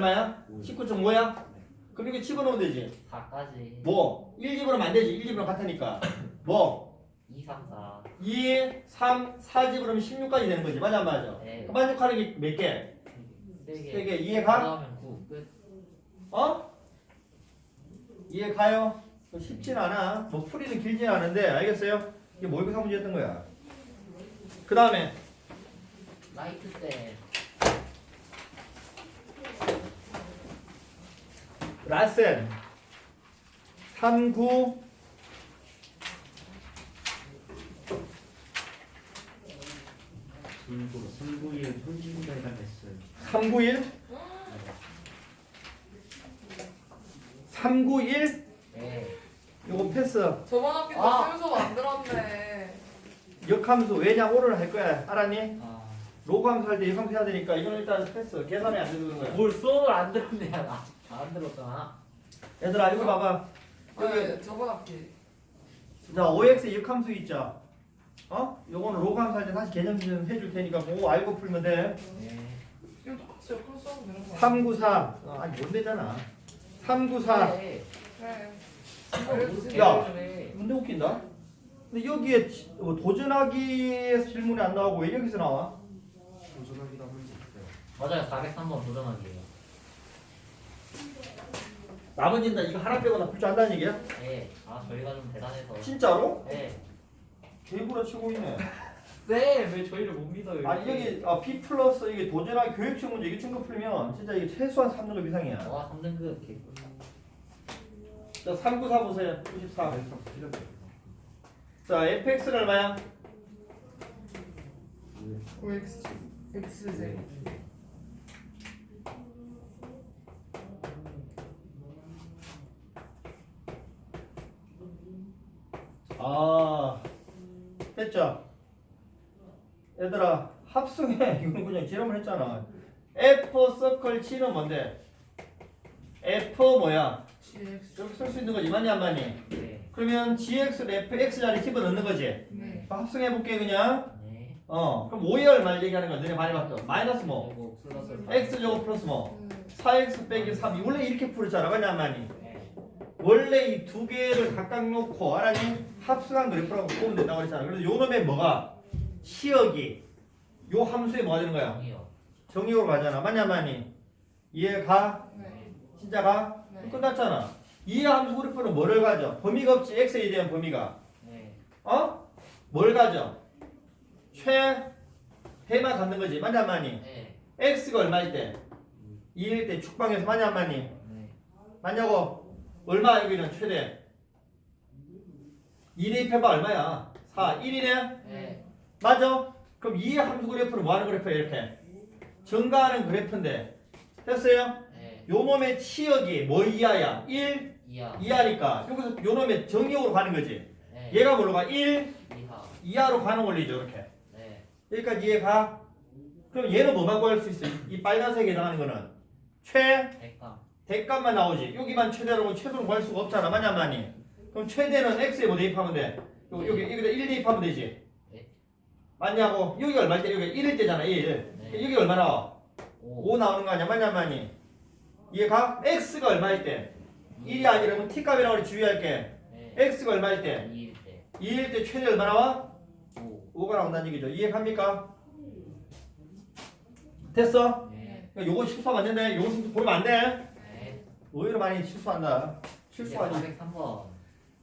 얼마야? 19.5야? 그럼 이게 집어넣으면 되지 4까지 뭐? 1 집어넣으면 안 되지 1 집어넣으면 같으니까 뭐? 2, 3, 4 2, 3, 4 집어넣으면 16까지 되는 거지 맞아 안 맞아? 네 그 만족하는 게 몇 개? 3개 3개 이해가? 그다음에 9 끝. 어? 이해 가요? 뭐 쉽진 않아. 뭐 풀이는 길진 않은데 알겠어요? 이게 모의고사 문제였던 거야. 그 다음에 라이트 쌤 라센. 39 불고 선구일 현진이가 됐어요. 391 391 네. 요거 패스 저번 학기 때 아. 순서 만들었네. 역함수 왜냐 오를 할 거야 알았니? 아, 로그 함수 할 때 역함수 해야 되니까 이건 일단 패스. 계산이 안 그런 거야. 뭘 수업을 안 들었네 나 안 들었잖아 얘들아 이거 봐봐 여기 아니, 저번 학기. 자, OX 역함수 있죠? 어? 요거는 로그 함수 할때 다시 개념 좀 해줄 테니까 그거 알고 풀면 돼. 네 이거 똑같이 옆으로 써면 되는 거야. 394. 어, 아니, 뭔 되잖아. 394. 네. 그래. 무슨 야. 근데 웃긴다. 근데 여기에 지- 어, 도전하기에서 질문이 안 나오고 왜 여기서 나와? 도전하기도 하면 좋고요. 맞아요 403번 도전하기예요 나머지는 이거 하나 빼고 다풀줄 안다는 얘기야? 네 아 저희가 좀 대단해서 진짜로? 네 개구라 치고 있네. 쌤, 왜 저희를 못 믿어요? 아니 여기 아, B 플러스 이게 도전하기 교육식 문제 이게 충분 풀면 진짜 이게 최소한 3등급 이상이야. 와 3등급 개꿀 자, 394 보세요. 94. 멘탈 틀렸어요. 자, fx는 얼마야? OX, XZ. 아 됐죠? 얘들아 합성해 이건 그냥 지름을 했잖아 F 서클 G는 뭔데? F 뭐야? GX. 이렇게 쓸수 있는 거지 맞니 안 맞니? 네 그러면 GX를 FX 자리에 집어넣는 거지 네. 합성해 볼게 그냥 네. 어 그럼 5의 얼마를 얘기하는 거야 너네 많이 봤죠? 마이너스 뭐? 그리고 플러스 X 제곱 플러스 뭐? 음, 4X 빼기 3 원래 이렇게 풀었잖아 맞니 안 맞니? 네. 원래 이 두 개를 각각 놓고 알았니? 합성한 그래프라고 보면 된다고 그랬잖아 그래서 요 놈의 뭐가? 치역이 요 함수에 뭐가 되는 거야? 정의로 가잖아. 맞냐 맞니? 이해가? 네. 진짜 가? 네. 끝났잖아. 이해 함수 그래프는 뭐를 가져? 범위가 없지. x에 대한 범위가. 네. 어? 뭘 가져? 최해만 갖는 거지. 맞냐 맞니? 네. x가 얼마일 때? 2일 때 축방에서 맞냐 맞니? 네. 맞냐고? 얼마 여기는 최대? 2 대입해봐 얼마야? 4. 1이네? 네. 맞아? 그럼 이 함수 그래프는 뭐 하는 그래프야 이렇게? 증가하는 그래프인데 됐어요? 네. 요 놈의 치역이 뭐 이하야? 1 이하. 이하니까 여기서 요 놈의 정역으로 가는 거지 네. 얘가 뭘로 가? 1 이하. 이하로 가는 원리죠 이렇게 네. 여기까지 이해가? 그럼 얘는 뭐만 구할 수 있어? 이 빨간색에 해당하는 거는 최 백감. 대값만 나오지 여기만 최대로 최소는 구할 수가 없잖아 맞냐 맞니? 그럼 최대는 x에 뭐 대입하면 돼? 여기, 여기 여기다 1 대입하면 되지 네. 맞냐고? 여기 얼마일 때? 여기 1일 때잖아 1 네. 여기 얼마 나와? 오. 5 나오는 거 아니야? 맞냐 맞니? 이해가? x가 얼마일 때? 1이 아니라면 t값이라고 주의할게 네. x가 얼마일 때? 2일 때. 2일 때 최대 얼마 나와? 5. 5가 나온다는 얘기죠 이해갑니까? 됐어? 네. 그러니까 요거 실수하면 안 된다 요거 실수 보면 안 돼 네. 오히려 많이 실수한다 실수하지 403번.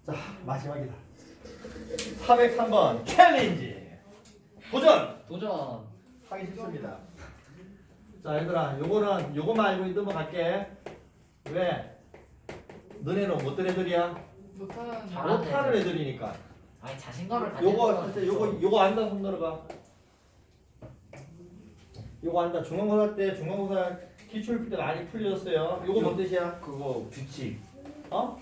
자 마지막이다 403번 챌린지 도전! 도전. 하기 싫습니다 자 얘들아 요거는 요거만 알고 넘어갈게 왜? 너네는 뭐 어떤 애들이야? 못하는. 잘하네. 못하는 애들이니까 아니 자신감을 가지는 요거 건 진짜 요거 요거 안다 손 들어봐 요거 안다 중간고사 때 중간고사 기출 풀때 많이 풀렸어요 요거 뭔 뜻이야? 그거 규칙. 어?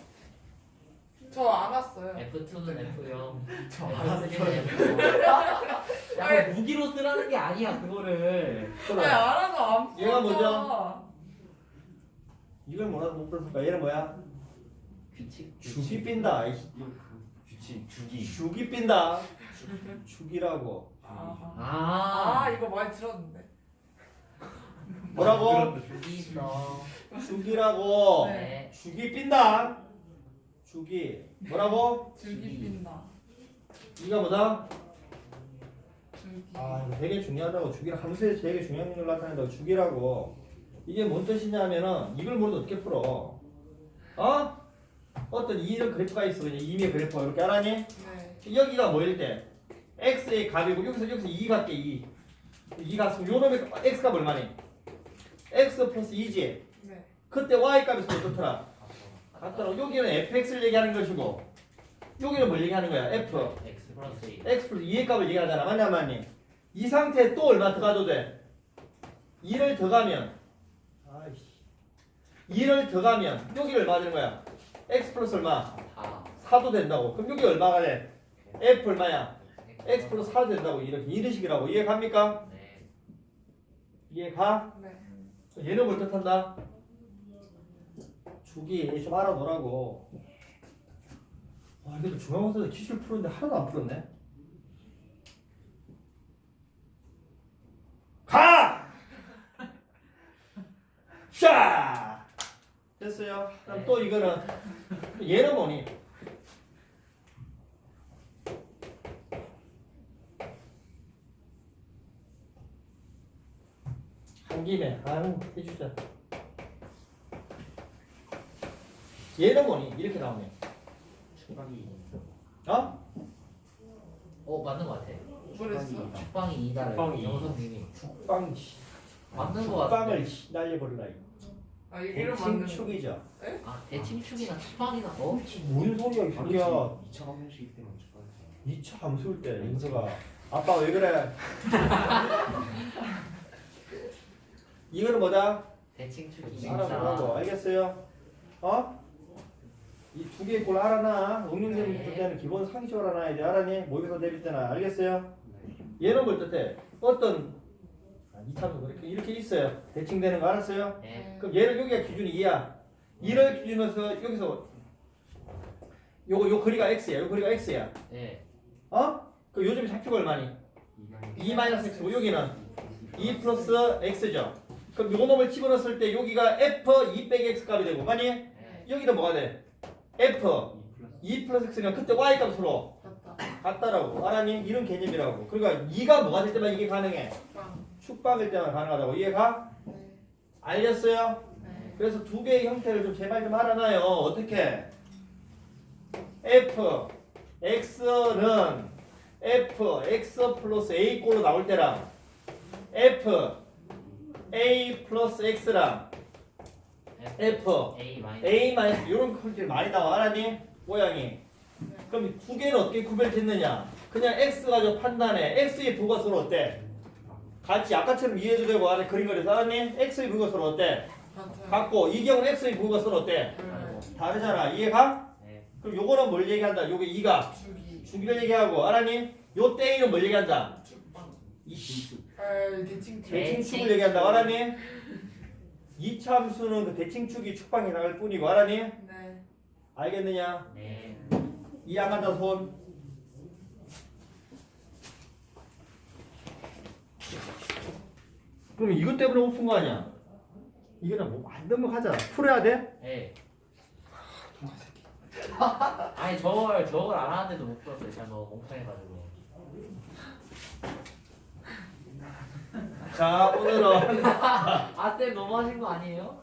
저 안 왔어요. F2는 F0. 저 F3는 F0. 야, 그거 무기로 쓰라는 게 아니야, 그거를. 왜 알아서 안 풀어? 얘가 뭐죠? 이걸 뭐라고 못 풀었을까? 얘는 뭐야? 규칙. 죽이 빈다 이 규칙 주기. 죽이 빈다 죽이라고 아, 아, 아, 이거 많이 들었는데. 뭐라고? 죽이 있어. 주기라고. 네. 주기 빈다. 주기. 뭐라고? 줄기 빈다. 이가 뭐다? 줄기. 아 이거 되게 중요하다고 주기를 함수에서 되게 중요한 걸 나타낸다고 주기라고 이게 뭔 뜻이냐면은 이걸 모르면 어떻게 풀어 어? 어떤 이런 그래프가 있어 그냥 임의 그래프가 이렇게 알아니? 네. 여기가 뭐일 때 x의 값이고 여기서 여기서 2 같게 2 2 같으면 요 놈의 x 값 얼마니? X 플러스 2지 네. 그때 y 값이 어떻더라? 같더라 여기는 fx를 얘기하는 것이고 여기는 뭘 얘기하는 거야? f X 플러스 2. x 플러스 2의 값을 얘기하잖아. 맞냐, 맞니? 이 상태에 또 얼마 더 가도 돼? 2를 더 가면, 아이씨. 2를 더 가면, 여기를 얼마 되는 거야? x 플러스 얼마? 다. 4도 된다고. 그럼 여기 얼마가 돼? f 얼마야? x 플러스 4도 된다고. 이렇게, 이런 식이라고. 이해 갑니까? 네. 이해 가? 네. 얘는 뭘 뜻한다? 주기 좀 알아놓으라고. 와, 근데 중앙고사에서 기출 풀었는데 하나도 안 풀었네. 가! 샤! 됐어요. 그럼 네. 또 이거는 얘는 뭐니? 한 김에 아유 해주자. 얘는 뭐니? 이렇게 나오네. 축방이 어? 어 맞는 것 같아. 축방이 2다를 축방이. 영선님이 죽방 씨. 맞는 것 같아. 죽방을 씨, 날려버리라 이거. 아. 대칭축이죠. 아 대칭축이나 축방이나 어? 뭔 소리야 이 새끼야. 2차 방정식 때만 축방 2차 함수일 때 인서가 아빠 왜 그래? 이거는 뭐다? 대칭 축이 알아보라고 있다. 알겠어요? 어? 이 두 개의 꼴 알아놔. 응용되는 네. 때는 기본 상식을 알아놔야 돼. 알아니? 모의고사 내릴 때는 알겠어요? 네. 얘는 뭘 뜻해? 어떤 아, 이참도 이렇게 이렇게 있어요. 대칭되는 거 알았어요? 네. 그럼 얘를 여기가 기준이 2야. 2를 기준으로 해서 여기서 요거 요 거리가 x야. 요 거리가 x야. 네. 어? 그 요즘 좌표가 얼마니? 2 마이너스 x고 여기는 2 플러스 x죠. 그럼 요 놈을 집어넣었을 때 여기가 f 2 빼기 x 값이 되고 아니 네. 여기는 뭐가 돼? f 2 플러스 x가 그때 y 값으로. 같다라고 알아니? 이런 개념이라고. 그러니까 2가 뭐가 될 때만 이게 가능해. 빵. 축방일 때만 가능하다고 이해가? 네. 알겠어요? 네. 그래서 두 개의 형태를 좀 제발 좀 알아놔요. 어떻게? f x는 f x 플러스 a 꼴로 나올 때랑 f a 플러스 x랑 f A 마이너스 a 마이너스 이런 꼴들 많이 나와 알았니? 모양이. 그럼 이두 개는 어떻게 구별됐느냐? 그냥 x 가지고 판단해. x의 부가 서로 어때? 같이 아까처럼 이해도 되고 안에 그림 그려서 알았니? x의 부가 서로 어때? 같고 이 경우 x의 부가 서로 어때? 네. 다르잖아. 이해가? 네. 그럼 요거는 뭘 얘기한다? 요게 2가 주기. 주기를 얘기하고 알았니? 요 땡이는 뭘 얘기한다? 이씨 아 대칭. 대칭축을 얘기한다고 알았니? 이참수는 그 대칭축이 축방에 나갈 뿐이고 알았니? 네. 알겠느냐? 네. 이 양한자 손 그럼 이것 때문에 못 푼 거 아니야? 이거는 뭐안 넘어가잖아. 풀어야 돼? 네. 아니 저걸 저걸 안 하는데도 못 풀었어요. 제가 너무 멍청해가지고. 자 오늘은 아쌤 너무 하신 거 아니에요?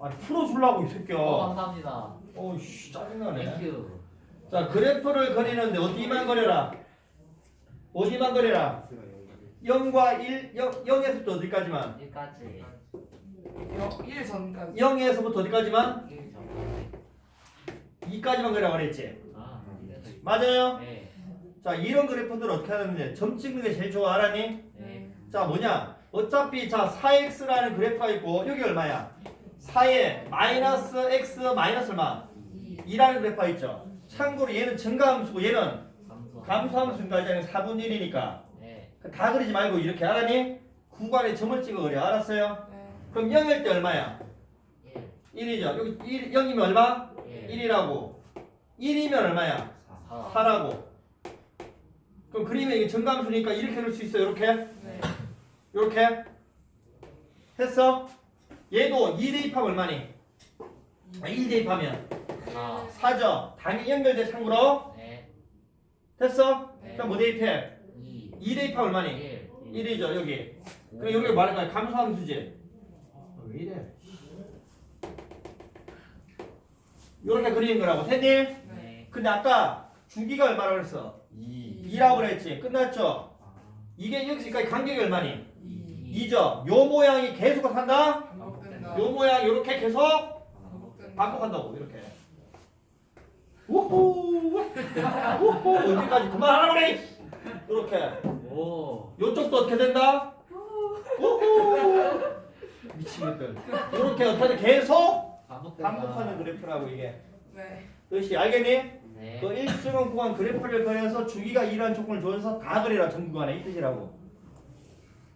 아니 풀어주려고 이 새끼야. 어 감사합니다. 어이씨 짜증나네. 땡큐. 자 그래프를 그리는데 어디만 그려라? 어디만 그려라? 0과 1, 0, 0에서부터 어디까지만? 1까지. 1 전까지. 0에서부터 어디까지만? 1 점. 2까지만 그리라고 그랬지? 아. 맞아요? 네. 자 이런 그래프들 어떻게 하는데 점 찍는 게 제일 좋아 알았니? 네. 자 뭐냐? 어차피 자 4x라는 그래프가 있고 여기 얼마야? 4에 마이너스 x 마이너스 얼마? 2라는 그래프가 있죠. 참고로 얘는 증가함수고 얘는 감소. 감소함수니까 이제는 4분의 1이니까 네. 다 그리지 말고 이렇게 알았니? 구간에 점을 찍어 그려 알았어요? 네. 그럼 0일 때 얼마야? 1. 1이죠. 여기 1, 0이면 얼마? 1. 1이라고. 1이면 얼마야? 4. 4라고. 그럼 그림에 이게 정감수니까 이렇게 그릴 수 있어요. 이렇게. 네. 이렇게. 했어? 얘도 2 대입하면 얼마니? 아, 1 대입하면 아 4죠. 당연히 연결돼 참고로. 네 됐어? 네. 그럼 뭐 대입해? 2 2 대입하면 얼마니? 1 1이죠 여기. 그럼 여기 말한 거야 감소함수지. 어, 왜 이래? 이렇게 그리는 거라고 됐니? 네 근데 아까 주기가 얼마라고 그랬어? 2 2라고 그랬지. 끝났죠? 아, 이게 여기까지 간격이 얼마니? 2 2죠. 요 모양이 계속? 반복된다 요 모양 이렇게 계속 반복한다고 이렇게. 우후 우후 어디까지 그만하라 그래. 이렇게. 오 요쪽도 어떻게 된다? 우후 미치겠다. 이렇게 어떻게 계속 반복된다 반복하는 그래프라고 이게. 네 뜻이 알겠니? 네 그 일정한 구간 그래프를 그려서 주기가 이러한 조건을 줘서 다 그리라 전 구간에 이 뜻이라고.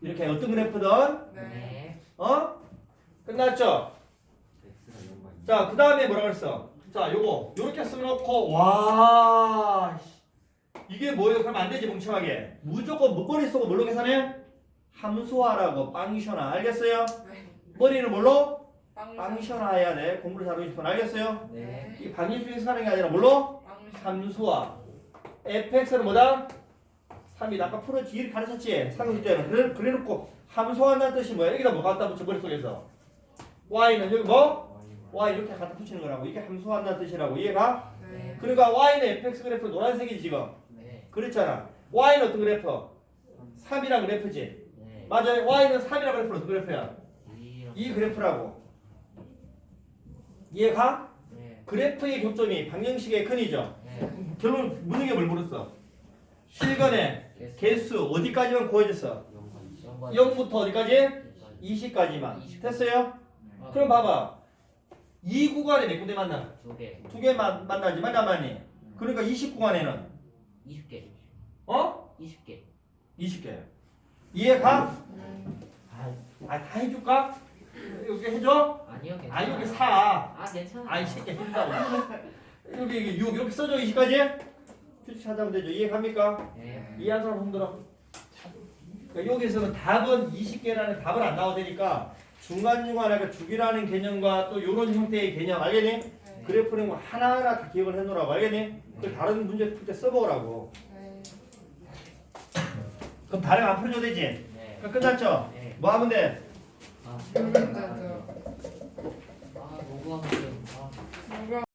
이렇게 어떤 그래프든 네. 네 어? 끝났죠? X가 0만 자, 그 다음에 뭐라 그랬어? 자, 요거 요렇게 써놓고 와 씨. 이게 뭐예요? 그럼 안 되지 멍청하게 무조건 뭐 머릿속으로 뭘로 계산해? 함수화라고 빵이셔나 알겠어요? 네. 머리를 뭘로? 빵 빵이셔나 해야 돼 공부를 잘하고 싶으면 알겠어요? 네 이 방정식에서 하는 게 아니라 뭘로? 함수화 fx는 뭐다? 3이 아까 풀었지 이렇게 가르쳤지? 상승제는. 그래, 그래 놓고 함수화한다는 뜻이 뭐야? 여기다 뭐 갖다 붙여? 머릿속에서. y는 여기 뭐? y 이렇게 갖다 붙이는 거라고. 이게 함수한다는 뜻이라고. 이해가? 네. 그러니까 y는 fx 그래프 노란색이지 지금. 네. 그랬잖아. y는 어떤 그래프? 3이란 그래프지. 네. 맞아요. y는 3이란 그래프는 어떤 그래프야? 이이 그래프라고. 이해가? 네. 그래프의 교점이 방정식의 근이죠. 네 결론 묻는 게뭘 물었어? 실근의 개수 어디까지만 구해졌어? 0부터 어디까지? 20까지만 됐어요? 그럼 봐봐 이 구간에 몇 군데 만나? 두개 두 개 만나지 만나 안 만니? 그러니까 20 구간에는 20개 어? 20개 20개 이해가? 네. 아다 해줄까? 여기 해줘? 아니요 괜찮아 아 여기 4아 괜찮아 아이 새끼 해준다고 여기 여기 6 이렇게 써줘 20까지? 휴식 찾아면 되죠 이해갑니까? 네 이해한 사람 손 들어 그러니까 여기서는 답은 20개라는 답은 안 나와도 되니까 중간중간에 그 주기라는 개념과 또 이런 형태의 개념 알겠니? 네. 그래프는 거 하나하나 다 기억을 해놓으라고 알겠니? 그 다른 문제 풀 때 써보라고 네. 그럼 다른 안 풀어줘도 되지? 네 그럼 끝났죠? 네 뭐 하면 돼? 아 결론자죠. 아, 너무하면